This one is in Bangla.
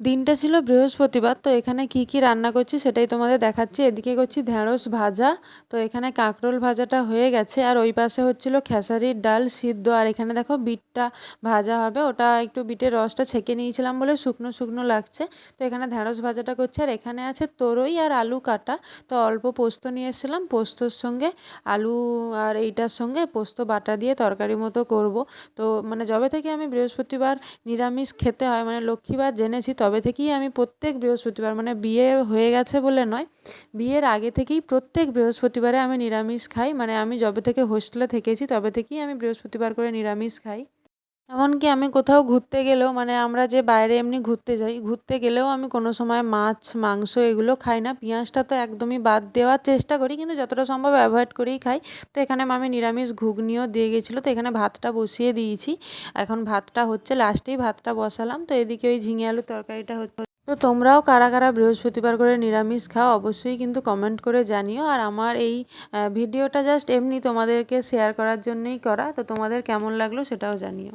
দিনটা ছিল বৃহস্পতিবার, তো এখানে কি কি রান্না করছি সেটাই তোমাদের দেখাচ্ছি। এদিকে করছি ঢ্যাঁড়স ভাজা, তো এখানে কাঁকরোল ভাজাটা হয়ে গেছে। আর ওই পাশে হচ্ছিল খেসারির ডাল সিদ্ধ। আর এখানে দেখো বিটটা ভাজা হবে, ওটা একটু বিটের রসটা ছেঁকে নিয়েছিলাম বলে শুকনো শুকনো লাগছে। তো এখানে ঢ্যাঁড়স ভাজাটা করছে। আর এখানে আছে তরই আর আলু কাটা। তো অল্প পোস্ত নিয়ে এসেছিলাম, পোস্তর সঙ্গে আলু আর এইটার সঙ্গে পোস্ত বাটা দিয়ে তরকারি মতো করব। তো মানে যবে থেকে আমি বৃহস্পতিবার নিরামিষ খেতে হয় মানে লক্ষ্মীবার জেনেছি, তবে থেকেই আমি প্রত্যেক বৃহস্পতিবার মানে বিয়ে হয়ে গেছে বলে নয়, বিয়ের আগে থেকেই প্রত্যেক বৃহস্পতিবারে আমি নিরামিষ খাই। মানে আমি যবে থেকে হোস্টেলে থেকেছি, তবে থেকেই আমি বৃহস্পতিবার করে নিরামিষ খাই। এমনকি আমি কোথাও ঘুরতে গেলেও মানে আমরা যে বাইরে এমনি ঘুরতে যাই, ঘুরতে গেলেও আমি কোনো সময় মাছ, মাংস এগুলো খাই না। পেঁয়াজটা তো একদমই বাদ দেওয়ার চেষ্টা করি, কিন্তু যতটা সম্ভব অ্যাভয়েড করেই খাই। তো এখানে মামি নিরামিষ ঘুগনিও দিয়ে গেছিল, তো এখানে ভাতটা বসিয়ে দিয়েছি। এখন ভাতটা হচ্ছে লাস্টেই ভাতটা বসালাম। তো এদিকে ওই ঝিঙে আলুর তরকারিটা হচ্ছে। তো তোমরাও কারা কারা বৃহস্পতিবার করে নিরামিষ খাও, অবশ্যই কিন্তু কমেন্ট করে জানিও। আর আমার এই ভিডিওটা জাস্ট এমনি তোমাদেরকে শেয়ার করার জন্যই করা। তো তোমাদের কেমন লাগল সেটাও জানিও।